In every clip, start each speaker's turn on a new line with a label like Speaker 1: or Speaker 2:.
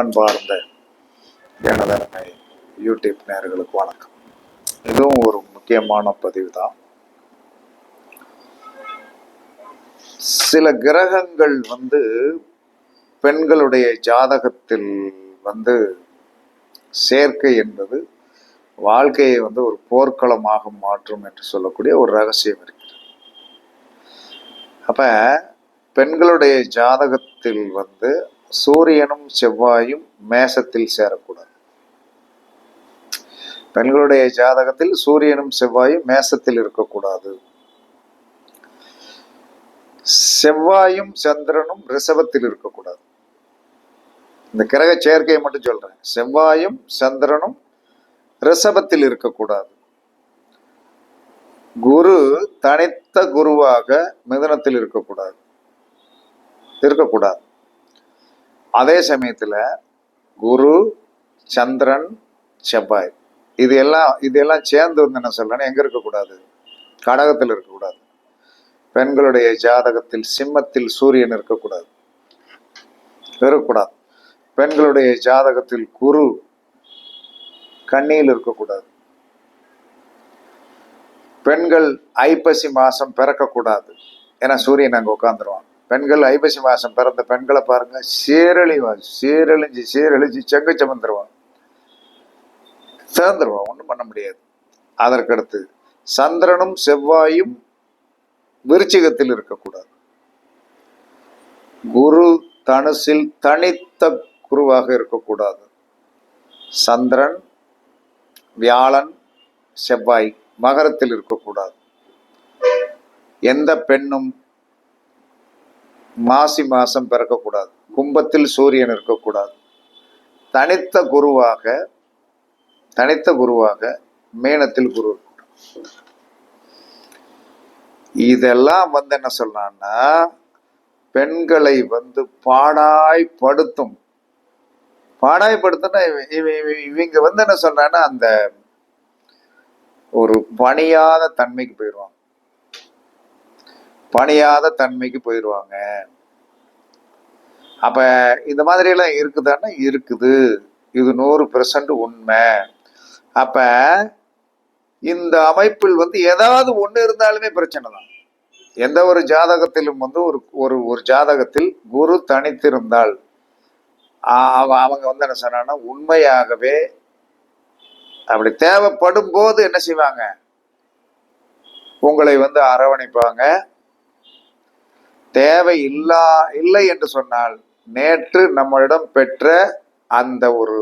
Speaker 1: அன்பார்ந்த எனதன்மை யூடியூப் நேர்களுக்கு வணக்கம். இதுவும் ஒரு முக்கியமான பதிவு தான் சில கிரகங்கள் வந்து பெண்களுடைய ஜாதகத்தில் வந்து சேர்க்கை என்பது வாழ்க்கையை வந்து ஒரு போர்க்களமாக மாற்றும் என்று சொல்லக்கூடிய ஒரு ரகசியம் இருக்கிறது. அப்ப பெண்களுடைய ஜாதகத்தில் வந்து சூரியனும் செவ்வாயும் மேசத்தில் சேரக்கூடாது. பெண்களுடைய ஜாதகத்தில் சூரியனும் செவ்வாயும் மேசத்தில் இருக்கக்கூடாது. செவ்வாயும் சந்திரனும் ரிசவத்தில் இருக்கக்கூடாது. இந்த கிரக சேர்க்கையை மட்டும் சொல்றேன். செவ்வாயும் சந்திரனும் ரிசபத்தில் இருக்கக்கூடாது. குரு தனித்த குருவாக மிதனத்தில் இருக்கக்கூடாது. இருக்கக்கூடாது. அதே சமயத்தில் குரு சந்திரன் செவ்வாய். இது எல்லாம் இது எல்லாம் சேர்ந்து வந்து என்ன சொல்லணும் எங்கே இருக்கக்கூடாது கடகத்தில் இருக்கக்கூடாது பெண்களுடைய ஜாதகத்தில் சிம்மத்தில் சூரியன் இருக்கக்கூடாது இருக்கக்கூடாது பெண்களுடைய ஜாதகத்தில் குரு கண்ணியில் இருக்கக்கூடாது பெண்கள் ஐப்பசி மாசம் பிறக்கக்கூடாது. ஏன்னா சூரியன் அங்கே உட்காந்துருவான் பெண்கள் ஐப்பசி மாசம் பிறந்த பெண்களை பாருங்க சீரழிவா சீரழிஞ்சு சீரழிஞ்சு செங்கு சமந்துருவான். சேர்ந்துருவான் ஒன்றும் பண்ண முடியாது. அதற்கடுத்து சந்திரனும் செவ்வாயும் விருச்சிகத்தில் இருக்கக்கூடாது. குரு தனுசில் தனித்த குருவாக இருக்கக்கூடாது. சந்திரன் வியாழன் செவ்வாய் மகரத்தில் இருக்கக்கூடாது. எந்த பெண்ணும் மாசி மாசம் பிறக்கக்கூடாது. கும்பத்தில் சூரியன் இருக்கக்கூடாது. தனித்த குருவாக தனித்த குருவாக மேனத்தில் குரு இதெல்லாம் வந்து என்ன சொல்லான்னா பெண்களை வந்து பாடாய்படுத்தும் பாடாய்படுத்தினா இவங்க வந்து என்ன சொல்றாங்கன்னா அந்த ஒரு பணியாத தன்மைக்கு போயிடுவாங்க பணியாத தன்மைக்கு போயிடுவாங்க அப்ப இந்த மாதிரி எல்லாம் இருக்குதான்னா இருக்குது. இது நூறு பெர்சன்ட் உண்மை. அப்ப இந்த அமைப்பில் வந்து ஏதாவது ஒன்று இருந்தாலுமே பிரச்சனை தான். எந்த ஒரு ஜாதகத்திலும் வந்து ஒரு ஒரு ஒரு ஜாதகத்தில் குரு தனித்திருந்தால் அவங்க வந்து என்ன சொன்னான்னா உண்மையாகவே அப்படி தேவைப்படும் போது என்ன செய்வாங்க? உங்களை வந்து அரவணைப்பாங்க. தேவை இல்லா இல்லை என்று சொன்னால் நேற்று நம்மளிடம் பெற்ற அந்த ஒரு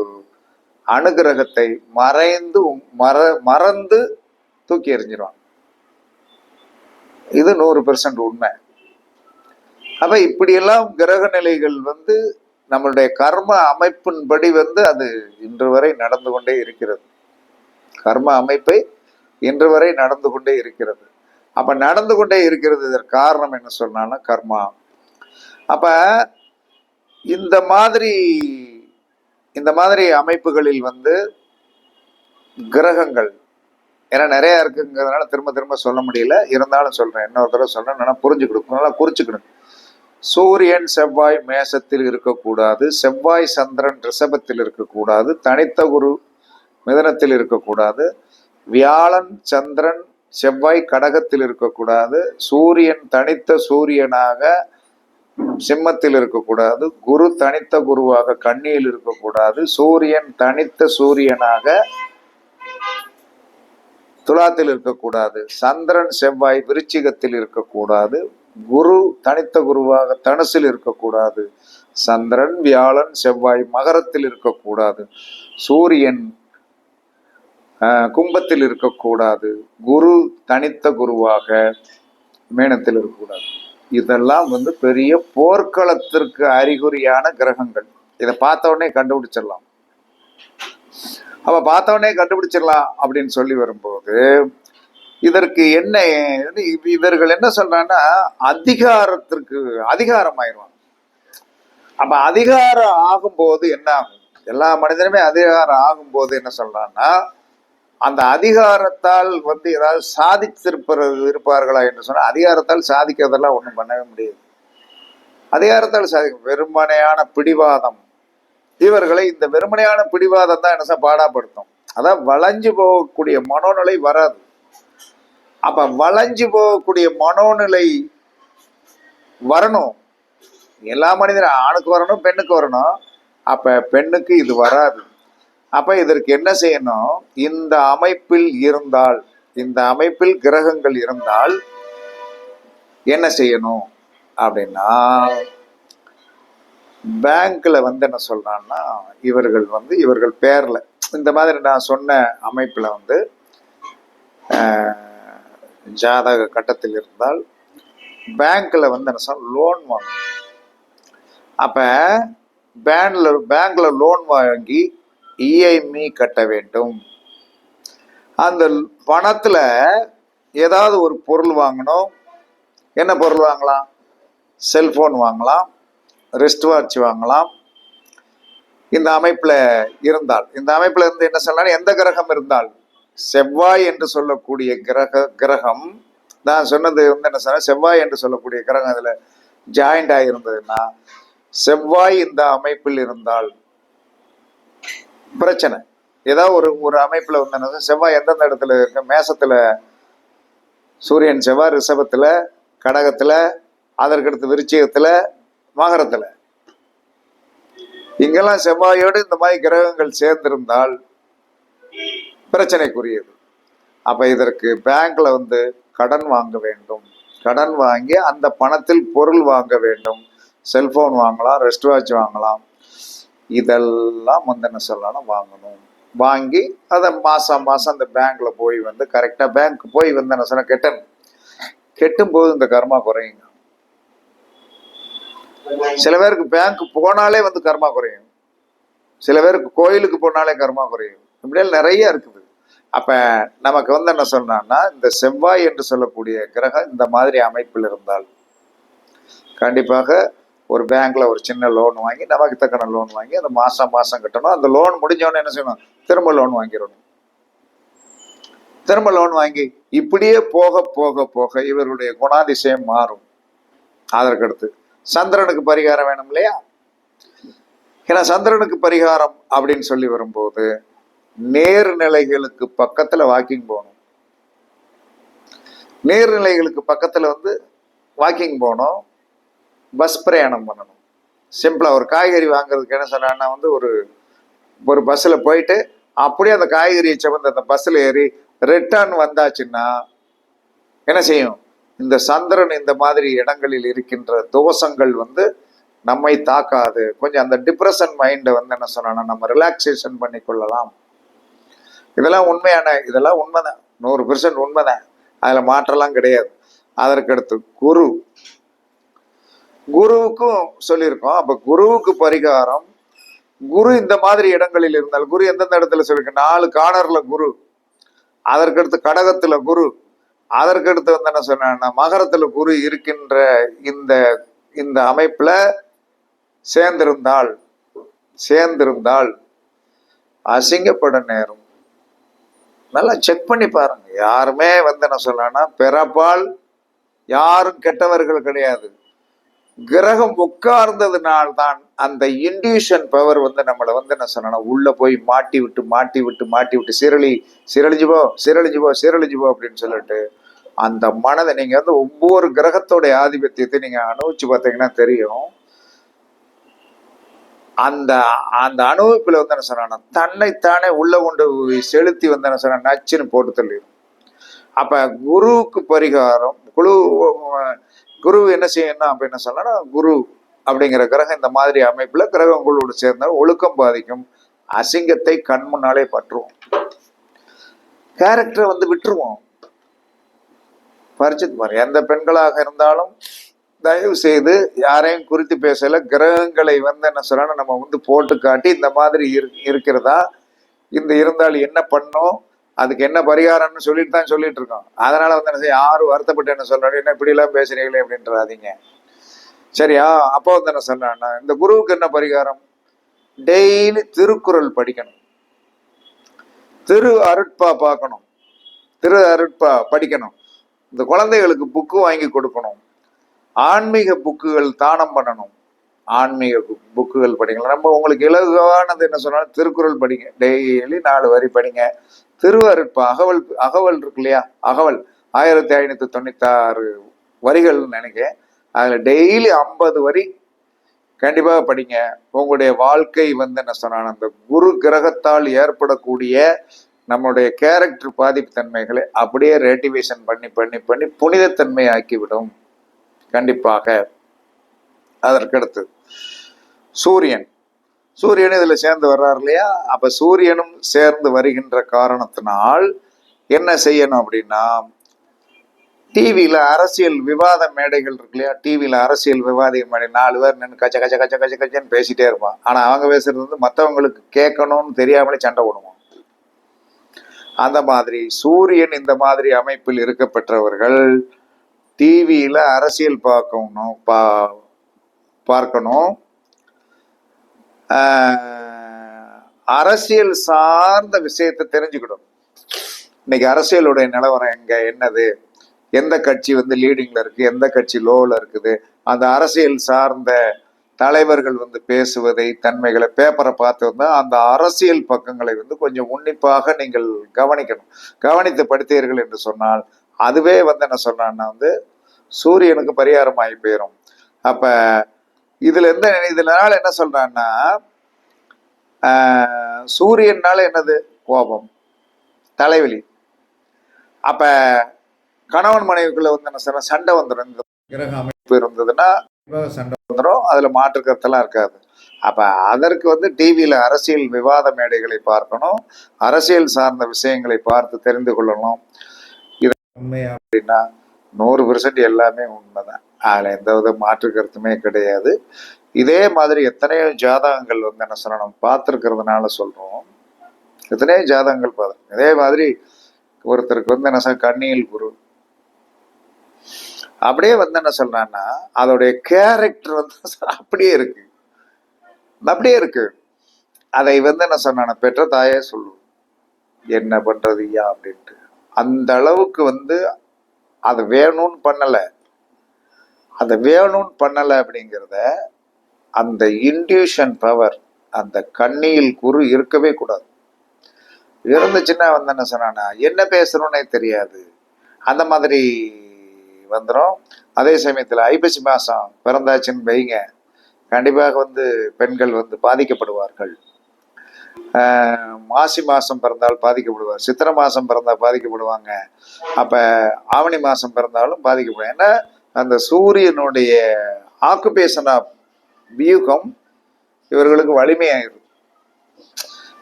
Speaker 1: அனுகிரகத்தை மறைந்து மற மறந்து தூக்கி எறிஞ்சிருவான். இது நூறு பெர்சன்ட் உண்மை. அப்ப இப்படியெல்லாம் கிரக நிலைகள் வந்து நம்மளுடைய கர்ம அமைப்பின்படி வந்து அது இன்று வரை நடந்து கொண்டே இருக்கிறது. கர்ம அமைப்பை இன்று வரை நடந்து கொண்டே இருக்கிறது. அப்ப நடந்து கொண்டே இருக்கிறது இதற்கு காரணம் என்ன சொன்னான்னா கர்மா. அப்ப இந்த மாதிரி இந்த மாதிரி அமைப்புகளில் வந்து கிரகங்கள் ஏன்னா நிறைய இருக்குங்கிறதுனால திரும்ப திரும்ப சொல்ல முடியல. இருந்தாலும் சொல்றேன் இன்னொரு தடவை சொல்றேன் நல்லா புரிஞ்சுக்கணும் நல்லா குறிச்சுக்கணும் சூரியன் செவ்வாய் மேசத்தில் இருக்கக்கூடாது செவ்வாய் சந்திரன் ரிஷபத்தில் இருக்கக்கூடாது தனித்த குரு மிதனத்தில் இருக்கக்கூடாது வியாழன் சந்திரன் செவ்வாய் கடகத்தில் இருக்கக்கூடாது சூரியன் தனித்த சூரியனாக சிம்மத்தில் இருக்கக்கூடாது குரு தனித்த குருவாக கண்ணியில் இருக்கக்கூடாது சூரியன் தனித்த சூரியனாக துலாத்தில் இருக்கக்கூடாது சந்திரன் செவ்வாய் விருச்சிகத்தில் இருக்கக்கூடாது குரு தனித்த குருவாக தனுசில் இருக்கக்கூடாது சந்திரன் வியாழன் செவ்வாய் மகரத்தில் இருக்கக்கூடாது சூரியன் கும்பத்தில் இருக்கக்கூடாது. குரு தனித்த குருவாக மேனத்தில் இருக்கக்கூடாது. இதெல்லாம் வந்து பெரிய போர்க்களத்திற்கு அறிகுறியான கிரகங்கள். இதை பார்த்தவொடனே கண்டுபிடிச்சிடலாம். அப்போ பார்த்தவொடனே கண்டுபிடிச்சிடலாம் அப்படின்னு சொல்லி வரும்போது இதற்கு என்ன இவர்கள் என்ன சொல்றாங்கன்னா அதிகாரத்திற்கு அதிகாரம் ஆயிடுவாங்க அப்ப அதிகாரம் ஆகும்போது என்ன ஆகும்? எல்லா மனிதனுமே அதிகாரம் ஆகும்போது என்ன சொல்றான்னா அந்த அதிகாரத்தால் வந்து ஏதாவது சாதித்திருப்ப இருப்பார்களா என்று சொன்னால் அதிகாரத்தால் சாதிக்கிறதெல்லாம் ஒன்றும் பண்ணவே முடியாது. அதிகாரத்தால் சாதிக்கும் வெறுமனையான பிடிவாதம். இவர்களை இந்த வெறுமனையான பிடிவாதம் தான் என்ன செய்ய பாடாப்படுத்தும். அதான் வளைஞ்சு போகக்கூடிய மனோநிலை வராது. அப்ப வளைஞ்சு போகக்கூடிய மனோநிலை வரணும். எல்லா மனிதரும் ஆணுக்கு வரணும் பெண்ணுக்கு வரணும். அப்ப பெண்ணுக்கு இது வராது. அப்ப இதற்கு என்ன செய்யணும்? இந்த அமைப்பில் இருந்தால் இந்த அமைப்பில் கிரகங்கள் இருந்தால் என்ன செய்யணும்? அப்படின்னா பேங்க்ல வந்து என்ன சொல்றான்னா இவர்கள் வந்து இவர்கள் பேர்ல இந்த மாதிரி நான் சொன்ன அமைப்புல வந்து ஜாதக கட்டத்தில் இருந்தால் பேங்க்ல வந்து என்ன சொல் லோன் வாங்கணும். அப்ப பேங்க்ல பேங்க்ல லோன் வாங்கி இஐமி கட்ட வேண்டும். அந்த பணத்தில் ஏதாவது ஒரு பொருள் வாங்கணும். என்ன பொருள் வாங்கலாம்? செல்போன் வாங்கலாம். ரிஸ்ட் வாட்ச் வாங்கலாம். இந்த அமைப்பில் இருந்தால். இந்த அமைப்பில் இருந்து என்ன சொல்லலாம் எந்த கிரகம் இருந்தால்? செவ்வாய் என்று சொல்லக்கூடிய கிரக கிரகம். நான் சொன்னது வந்து என்ன சொன்ன செவ்வாய் என்று சொல்லக்கூடிய கிரகம் அதில் ஜாயிண்ட் ஆகியிருந்ததுன்னா செவ்வாய் இந்த அமைப்பில் இருந்தால் பிரச்சனை. ஏதாவது ஒரு ஒரு அமைப்பில் வந்து செவ்வாய் எந்தெந்த இடத்துல இருக்கு? மேசத்தில் சூரியன் செவ்வாய் ரிஷபத்தில் கடகத்தில் அதற்கடுத்து விருச்சிகத்தில் மகரத்தில். இங்கெல்லாம் செவ்வாயோடு இந்த மாதிரி கிரகங்கள் சேர்ந்திருந்தால் பிரச்சனைக்குரியது. அப்போ இதற்கு பேங்க்ல வந்து கடன் வாங்க வேண்டும். கடன் வாங்கி அந்த பணத்தில் பொருள் வாங்க வேண்டும். செல்போன் வாங்கலாம் ரெஸ்ட் வாட்ச் வாங்கலாம். இதெல்லாம் வந்து என்ன சொல்லலாம் வாங்கணும். வாங்கி அதை மாசம் மாசம் அந்த பேங்க்ல போய் வந்து கரெக்டா பேங்க் போய் வந்து என்ன சொன்னால் கெட்டணும். கெட்டும் போது இந்த கர்மா குறையுங்க சில பேருக்கு பேங்க் போனாலே வந்து கர்மா குறையும். சில பேருக்கு கோயிலுக்கு போனாலே கர்மா குறையும். இப்படியெல்லாம் நிறைய இருக்குது. அப்ப நமக்கு வந்து என்ன சொன்னான்னா இந்த செவ்வாய் என்று சொல்லக்கூடிய கிரகம் இந்த மாதிரி அமைப்பில் இருந்தால் கண்டிப்பாக ஒரு பேங்க்ல ஒரு சின்ன லோன் வாங்கி நமக்கு தக்கன லோன் வாங்கி அந்த மாசம் மாசம் கட்டணும். அந்த லோன் முடிஞ்சவொடனே என்ன செய்யணும்? திரும்ப லோன் வாங்கிடணும். திரும்ப லோன் வாங்கி இப்படியே போக போக போக இவருடைய குணாதிசயம் மாறும். அதற்கடுத்து சந்திரனுக்கு பரிகாரம் வேணும் இல்லையா? ஏன்னா சந்திரனுக்கு பரிகாரம் அப்படின்னு சொல்லி வரும்போது நேர்நிலைகளுக்கு பக்கத்துல வாக்கிங் போகணும். நேர்நிலைகளுக்கு பக்கத்துல வந்து வாக்கிங் போகணும். பஸ் பிரயாணம் பண்ணணும். சிம்பிளாக ஒரு காய்கறி வாங்குறதுக்கு என்ன சொன்னா வந்து ஒரு ஒரு பஸ்ஸில் போயிட்டு அப்படியே அந்த காய்கறியை சுமந்து அந்த பஸ்ஸில் ஏறி ரிட்டர்ன் வந்தாச்சுன்னா என்ன செய்யும்? இந்த சந்திரன் இந்த மாதிரி இடங்களில் இருக்கின்ற தோஷங்கள் வந்து நம்மை தாக்காது. கொஞ்சம் அந்த டிப்ரெஷன் மைண்டை வந்து என்ன சொன்னா நம்ம ரிலாக்ஸேஷன் பண்ணி கொள்ளலாம். இதெல்லாம் உண்மையான இதெல்லாம் உண்மைதான். நூறு பெர்சன்ட் உண்மைதான். அதில் மாற்றலாம் கிடையாது. அதற்கடுத்து குரு. குருவுக்கும் சொல்லியிருக்கோம். அப்ப குருவுக்கு பரிகாரம் குரு இந்த மாதிரி இடங்களில் இருந்தால் குரு எந்தெந்த இடத்துல சொல்லிருக்கு நாலு காணரில் குரு அதற்கடுத்து கடகத்துல குரு அதற்கடுத்து வந்து என்ன சொன்னா மகரத்துல குரு இருக்கின்ற இந்த இந்த அமைப்புல சேர்ந்திருந்தால் சேர்ந்திருந்தால் அசிங்கப்பட நேரும். நல்லா செக் பண்ணி பாருங்க. யாருமே வந்து என்ன சொல்லனா பிறப்பால் யாரும் கெட்டவர்கள் கிடையாது. கிரகம் உட்கார்ந்ததுனால தான் அந்த இன்டியூஷன் பவர் வந்து நம்மளை வந்து என்ன சொல்லணும் உள்ள போய் மாட்டி விட்டு மாட்டி விட்டு மாட்டி விட்டு சிரளி சிரளிஞ்சுவோ சிரளிஞ்சுவோ சிரளிஞ்சுவோ அப்படின்னு சொல்லிட்டு அந்த மனதை நீங்க வந்து ஒவ்வொரு கிரகத்தோட ஆதிபத்தியத்தை நீங்க அனுபவிச்சு பார்த்தீங்கன்னா தெரியும். அந்த அந்த அனுபவிப்பில் வந்து என்ன சொன்னா தன்னைத்தானே உள்ள கொண்டு போய் செலுத்தி வந்து என்ன சொன்னா நச்சுன்னு போட்டு தள்ளிடும் அப்ப குருவுக்கு பரிகாரம் குழு குரு என்ன செய்யணும் அப்படின்னு சொன்னா குரு அப்படிங்கிற கிரகம் இந்த மாதிரி அமைப்புல கிரகங்களோடு சேர்ந்தால் ஒழுக்கம் பாதிக்கும். அசிங்கத்தை கண் முன்னாலே பற்றுவோம். கேரக்டரை வந்து விட்டுருவோம். பரிச்சித்து பாரு எந்த பெண்களாக இருந்தாலும் தயவு செய்து யாரையும் குறித்து பேசல. கிரகங்களை வந்து என்ன சொல்லணும் நம்ம வந்து போட்டு காட்டி இந்த மாதிரி இரு- இருக்கிறதா? இந்த இருந்தால் என்ன பண்ணும் அதுக்கு என்ன பரிகாரம்னு சொல்லிட்டு தான் சொல்லிட்டு இருக்கோம். அதனால வந்து என்ன செய்ய யாரும் வருத்தப்பட்டு என்ன சொல்றாரு என்ன இப்படி எல்லாம் பேசுறீங்களே அப்படின்றாதீங்க. சரியா? அப்போ வந்து என்ன சொல்றான்னா இந்த குருவுக்கு என்ன பரிகாரம்? டெய்லி திருக்குறள் படிக்கணும். திரு அருட்பா பார்க்கணும். திரு அருட்பா படிக்கணும். இந்த குழந்தைகளுக்கு புக்கு வாங்கி கொடுக்கணும். ஆன்மீக புக்குகள் தானம் பண்ணணும். ஆன்மீக புக்- புக்குகள் படிக்கலாம் நம்ம உங்களுக்கு இலகுவானது என்ன சொன்னாலும் திருக்குறள் படிங்க. டெய்லி நாலு வரி படிங்க. திருவருட்பா அகவல் அகவல் இருக்கு இல்லையா? அகவல். ஆயிரத்தி ஐநூற்றி தொண்ணூத்தாறு வரிகள்னு நினைக்கிறேன். அதில் டெய்லி ஐம்பது வரி கண்டிப்பாக படிங்க. உங்களுடைய வாழ்க்கை வந்து என்ன சொன்னான் அந்த குரு கிரகத்தால் ஏற்படக்கூடிய நம்மளுடைய கேரக்டர் பாதிப்பு தன்மைகளை அப்படியே ரேட்டிவேஷன் பண்ணி பண்ணி பண்ணி புனிதத்தன்மை ஆக்கிவிடும் கண்டிப்பாக. அதற்கடுத்து. சூரியன். சூரியன் இதில் சேர்ந்து வர்றார் இல்லையா? அப்போ சூரியனும் சேர்ந்து வருகின்ற காரணத்தினால் என்ன செய்யணும் அப்படின்னா டிவியில் அரசியல் விவாத மேடைகள் இருக்கு இல்லையா? டிவியில் அரசியல் விவாத மேடை நாலு பேர் நின்று கச்ச கச்ச கச்ச கச்ச கச்சன்னு பேசிட்டே இருப்பான். ஆனால் அவங்க பேசுறது வந்து மற்றவங்களுக்கு கேட்கணும்னு தெரியாமலே சண்டை விடுவோம் அந்த மாதிரி சூரியன் இந்த மாதிரி அமைப்பில் இருக்க பெற்றவர்கள் டிவியில் அரசியல் பார்க்கணும் பா பார்க்கணும். ஆஹ், அரசியல் சார்ந்த விஷயத்தை தெரிஞ்சுக்கணும். இன்னைக்கு அரசியலுடைய நிலவரம் எங்க என்னது? எந்த கட்சி வந்து லீடிங்ல இருக்கு? எந்த கட்சி லோவில் இருக்குது? அந்த அரசியல் சார்ந்த தலைவர்கள் வந்து பேசுவதை தன்மைகளை பேப்பரை பார்த்து வந்து அந்த அரசியல் பக்கங்களை வந்து கொஞ்சம் உன்னிப்பாக நீங்கள் கவனிக்கணும். கவனித்து படித்தீர்கள் என்று சொன்னால் அதுவே வந்து என்ன சொன்னான்னா வந்து சூரியனுக்கு பரிகாரமாகி போயிடும் அப்ப இதுல எந்த இதனால என்ன சொல்றான்னா ஆஹ், சூரியனால என்னது? கோபம். தலைவலி. அப்ப கணவன் மனைவிக்குள்ள வந்து என்ன சொல்ற சண்டை வந்துடும் இந்த கிரக அமைப்பு இருந்ததுன்னா சண்டை வந்துடும் அதுல மாற்று கருத்தெல்லாம் இருக்காது. அப்ப அதற்கு வந்து டிவியில அரசியல் விவாத மேடைகளை பார்க்கணும். அரசியல் சார்ந்த விஷயங்களை பார்த்து தெரிந்து கொள்ளணும். இது உண்மையா அப்படின்னா நூறு பெர்சன்ட் எல்லாமே உண்மைதான். அதில் எந்த வித மாற்று கருத்துமே கிடையாது. இதே மாதிரி எத்தனையோ ஜாதகங்கள் வந்து என்ன சொல்ல நம்ம பார்த்துருக்கிறதுனால சொல்கிறோம் எத்தனையோ ஜாதகங்கள் பார்த்து இதே மாதிரி ஒருத்தருக்கு வந்து என்ன சொல்ல கண்ணியில் குரு. அப்படியே வந்து என்ன சொல்றான்னா அதோடைய கேரக்டர் வந்து அப்படியே இருக்கு. அப்படியே இருக்கு. அதை வந்து என்ன சொன்னான பெற்ற தாயே சொல்லும் என்ன பண்றது ஐயா அப்படின்ட்டு. அந்த அளவுக்கு வந்து அது வேணும்னு பண்ணலை. அந்த வேணும்னு பண்ணலை அப்படிங்கிறத அந்த இன்டியூஷன் பவர் அந்த கண்ணியில் குரு இருக்கவே கூடாது. இருந்துச்சுன்னா வந்து என்ன சொன்னானா என்ன பேசுறோன்னே தெரியாது. அந்த மாதிரி வந்துடும் அதே சமயத்தில் ஐப்பசி மாதம் பிறந்தாச்சுன்னு வைங்க. கண்டிப்பாக வந்து பெண்கள் வந்து பாதிக்கப்படுவார்கள். மாசி மாதம் பிறந்தால் பாதிக்கப்படுவார். சித்திரை மாதம் பிறந்தால் பாதிக்கப்படுவாங்க. அப்போ ஆவணி மாதம் பிறந்தாலும் பாதிக்கப்படும் ஏன்னா அந்த சூரியனுடைய ஆக்குபேஷன் ஆஃப் வியூகம் இவர்களுக்கு வலிமையாயிருது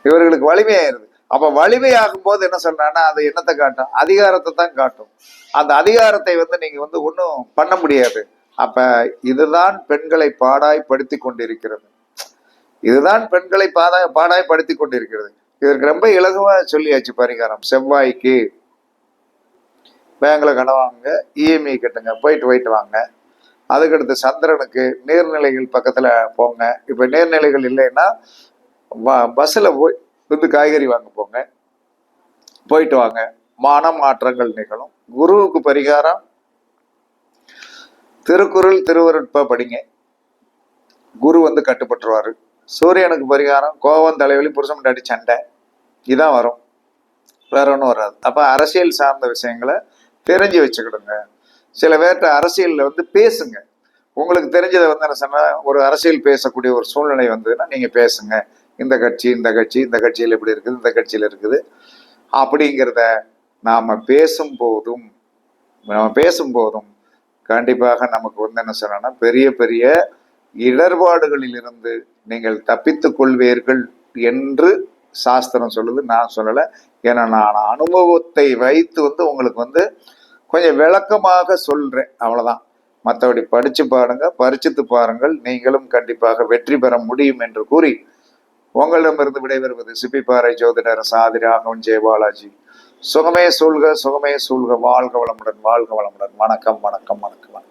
Speaker 1: இவர்களுக்கு வலிமையாயிருது அப்ப வலிமையாகும் போது என்ன சொல்றான்னா அது என்னத்தை காட்டும்? அதிகாரத்தை தான் காட்டும். அந்த அதிகாரத்தை வந்து நீங்க வந்து ஒன்றும் பண்ண முடியாது. அப்ப இதுதான் பெண்களை பாடாய்படுத்தி கொண்டிருக்கிறது. இதுதான் பெண்களை பாடா படுத்தி கொண்டிருக்கிறது. இதற்கு ரொம்ப இலகுவா சொல்லியாச்சு பரிகாரம். செவ்வாய்க்கு பேங்கில் கடன் வாங்க இஎம்ஐ கட்டுங்க போயிட்டு போயிட்டு வாங்க. அதுக்கடுத்து சந்திரனுக்கு நீர்நிலைகள் பக்கத்தில் போங்க. இப்போ நீர்நிலைகள் இல்லைன்னா பஸ்ஸில் போய் வந்து காய்கறி வாங்க போங்க. போயிட்டு வாங்க. மான மாற்றங்கள் நிகழும். குருவுக்கு பரிகாரம். திருக்குறள் திருவருட்பா படிங்க. குரு வந்து கட்டுப்பட்டுருவார். சூரியனுக்கு பரிகாரம். கோவம் தலைவலி புருஷன் முன்னாடி சண்டை. இதான் வரும். வேற ஒன்றும் வராது. அப்போ அரசியல் சார்ந்த விஷயங்களை தெரிஞ்சு வச்சுக்கிடுங்க. சில பேர்கிட்ட அரசியலில் வந்து பேசுங்க. உங்களுக்கு தெரிஞ்சதை வந்து என்ன சொன்னால் ஒரு அரசியல் பேசக்கூடிய ஒரு சூழ்நிலை வந்ததுன்னா நீங்கள் பேசுங்க. இந்த கட்சி இந்த கட்சி இந்த கட்சியில் இப்படி இருக்குது இந்த கட்சியில் இருக்குது. அப்படிங்கிறத நாம் பேசும்போதும் நம்ம பேசும்போதும் கண்டிப்பாக நமக்கு வந்து என்ன சொன்னா பெரிய பெரிய இடர்பாடுகளில் இருந்து நீங்கள் தப்பித்துக் கொள்வீர்கள் என்று சாஸ்திரம் சொல்லுது நான் சொல்லலை. ஏன்னா நான் அனுபவத்தை வைத்து வந்து உங்களுக்கு வந்து கொஞ்சம் விளக்கமாக சொல்றேன். அவ்வளவுதான். மற்றபடி படிச்சு பாருங்க பரிச்சித்து பாருங்கள். நீங்களும் கண்டிப்பாக வெற்றி பெற முடியும் என்று கூறி உங்களிடமிருந்து விடைபெறுவது சிப்பிப்பாறை ஜோதிடர் சாதி ராகவன் ஜெயபாலாஜி சுகமே சூழ்க சுகமே சூழ்க. வாழ்க வளமுடன் வாழ்க வளமுடன். வணக்கம் வணக்கம் வணக்கம் வணக்கம்.